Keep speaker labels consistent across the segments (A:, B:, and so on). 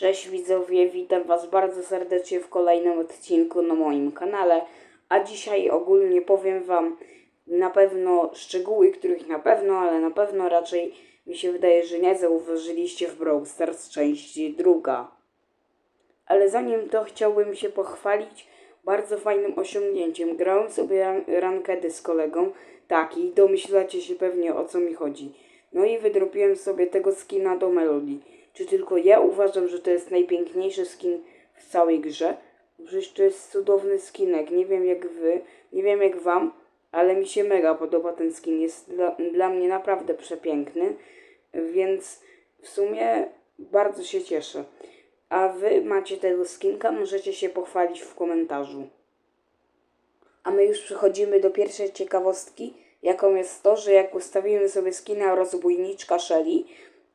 A: Cześć widzowie, witam Was bardzo serdecznie w kolejnym odcinku na moim kanale. A dzisiaj ogólnie powiem Wam na pewno szczegóły, których na pewno, ale na pewno raczej mi się wydaje, że nie zauważyliście w Brawl Stars części druga. Ale zanim to chciałbym się pochwalić bardzo fajnym osiągnięciem. Grałem sobie ran- rankedy z kolegą, tak i domyślacie się pewnie o co mi chodzi. No i wydropiłem sobie tego skina do Melody. Czy tylko ja uważam, że to jest najpiękniejszy skin w całej grze? Przecież to jest cudowny skinek. Nie wiem jak wy, nie wiem jak wam, ale mi się mega podoba ten skin. Jest dla, dla mnie naprawdę przepiękny, więc w sumie bardzo się cieszę. A wy macie tego skinka, możecie się pochwalić w komentarzu. A my już przechodzimy do pierwszej ciekawostki, jaką jest to, że jak ustawimy sobie skina rozbójniczka Shelly,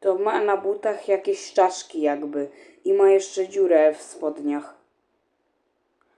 A: to ma na butach jakieś czaszki jakby i ma jeszcze dziurę w spodniach.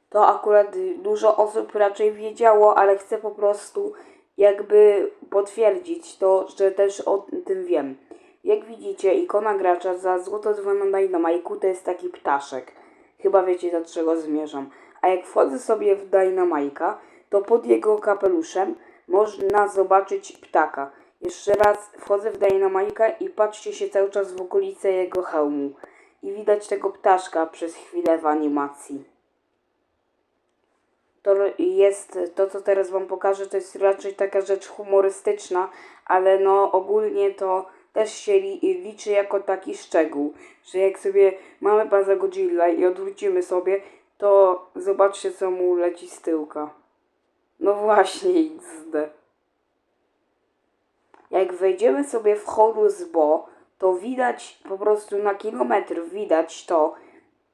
A: To akurat dużo osób raczej wiedziało, ale chcę po prostu jakby potwierdzić to, że też o tym wiem. Jak widzicie, ikona gracza za złoto 2 na Dynamajku to jest taki ptaszek. Chyba wiecie do czego zmierzam. A jak wchodzę sobie w Dynamajka, to pod jego kapeluszem można zobaczyć ptaka. Jeszcze raz wchodzę w Dynamajka i patrzcie się cały czas w okolice jego hełmu. I widać tego ptaszka przez chwilę w animacji. To jest, to co teraz wam pokażę, to jest raczej taka rzecz humorystyczna, ale no ogólnie to też się li, liczy jako taki szczegół, że jak sobie mamy baza Godzilla i odwrócimy sobie, to zobaczcie co mu leci z tyłka. No właśnie XD. Jak wejdziemy sobie w Horus Bo, to widać po prostu na kilometr widać to,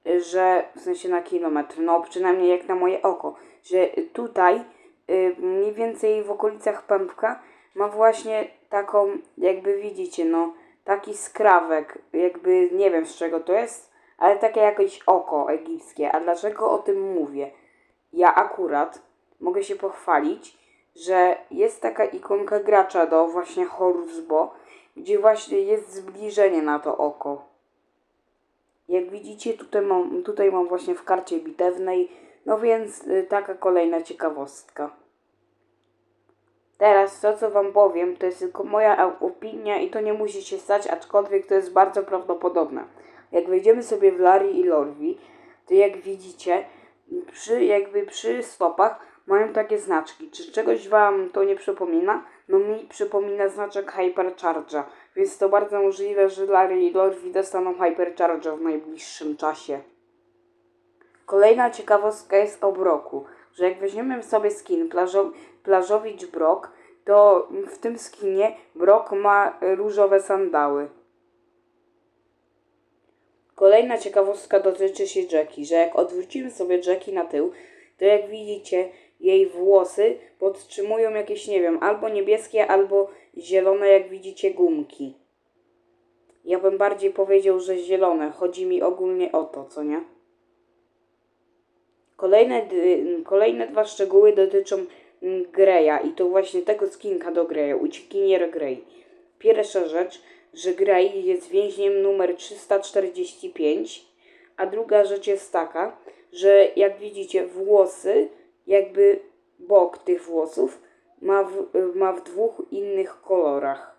A: że w sensie na kilometr, no przynajmniej jak na moje oko, że tutaj y, mniej więcej w okolicach pępka ma właśnie taką, jakby widzicie, no taki skrawek, jakby nie wiem z czego to jest, ale takie jakieś oko egipskie. A dlaczego o tym mówię? Ja akurat mogę się pochwalić, że jest taka ikonka gracza do właśnie Horus Bo, gdzie właśnie jest zbliżenie na to oko. Jak widzicie, tutaj mam, tutaj mam właśnie w karcie bitewnej, no więc y, taka kolejna ciekawostka. Teraz to, co Wam powiem, to jest tylko moja opinia i to nie musi się stać, aczkolwiek to jest bardzo prawdopodobne. Jak wejdziemy sobie w Lari i Lorwi, to jak widzicie, przy, jakby przy stopach mają takie znaczki. Czy czegoś Wam to nie przypomina? No mi przypomina znaczek Hypercharge'a, więc to bardzo możliwe, że Larry i Lorwi dostaną Hypercharge'a w najbliższym czasie. Kolejna ciekawostka jest o Broku, że jak weźmiemy sobie skin plażo, Plażowicz Brok, to w tym skinie Brok ma różowe sandały. Kolejna ciekawostka dotyczy się Jackie, że jak odwrócimy sobie Jackie na tył, to jak widzicie, jej włosy podtrzymują jakieś, nie wiem, albo niebieskie, albo zielone, jak widzicie, gumki. Ja bym bardziej powiedział, że zielone. Chodzi mi ogólnie o to, co nie? Kolejne, kolejne dwa szczegóły dotyczą mm, Greya i to właśnie tego skinka do Greya, uciekinier Grey. Pierwsza rzecz, że Grey jest więźniem numer 345, a druga rzecz jest taka, że jak widzicie włosy, jakby bok tych włosów ma w, ma w dwóch innych kolorach.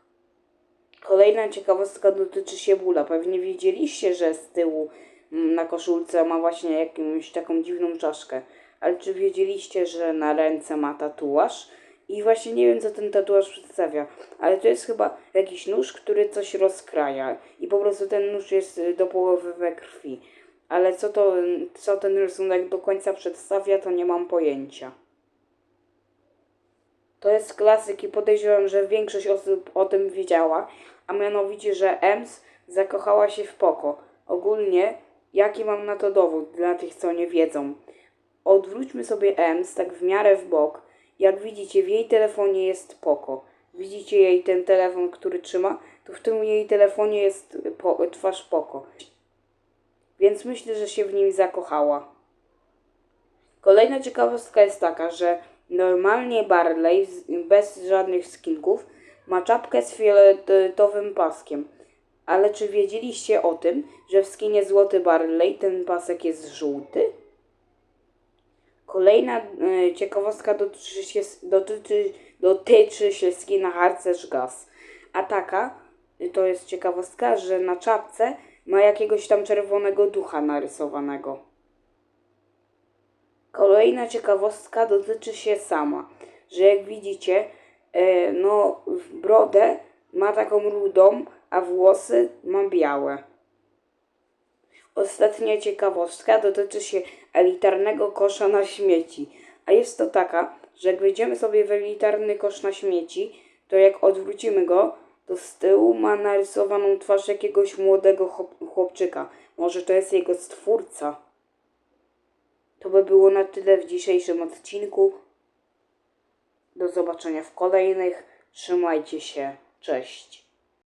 A: Kolejna ciekawostka dotyczy się bóla. Pewnie wiedzieliście, że z tyłu mm, na koszulce ma właśnie jakąś taką dziwną czaszkę. Ale czy wiedzieliście, że na ręce ma tatuaż? I właśnie nie wiem, co ten tatuaż przedstawia, ale to jest chyba jakiś nóż, który coś rozkraja. I po prostu ten nóż jest do połowy we krwi. Ale co to, co ten rysunek do końca przedstawia, to nie mam pojęcia. To jest klasyk i podejrzewam, że większość osób o tym wiedziała, a mianowicie, że Ems zakochała się w Poko. Ogólnie, jaki mam na to dowód dla tych, co nie wiedzą? Odwróćmy sobie Ems tak w miarę w bok. Jak widzicie, w jej telefonie jest Poko. Widzicie jej ten telefon, który trzyma? To w tym jej telefonie jest po, twarz Poko. Więc myślę, że się w nim zakochała. Kolejna ciekawostka jest taka, że normalnie Barley bez żadnych skinków ma czapkę z fioletowym paskiem. Ale czy wiedzieliście o tym, że w skinie Złoty Barley ten pasek jest żółty? Kolejna e, ciekawostka dotyczy się, dotyczy, dotyczy się skina Harcerz Gaz. A taka, to jest ciekawostka, że na czapce ma jakiegoś tam czerwonego ducha narysowanego. Kolejna ciekawostka dotyczy się sama, że jak widzicie, e, no brodę ma taką rudą, a włosy ma białe. Ostatnia ciekawostka dotyczy się elitarnego kosza na śmieci. A jest to taka, że jak wejdziemy sobie w elitarny kosz na śmieci, to jak odwrócimy go, to z tyłu ma narysowaną twarz jakiegoś młodego chłop- chłopczyka. Może to jest jego stwórca. To by było na tyle w dzisiejszym odcinku. Do zobaczenia w kolejnych. Trzymajcie się. Cześć.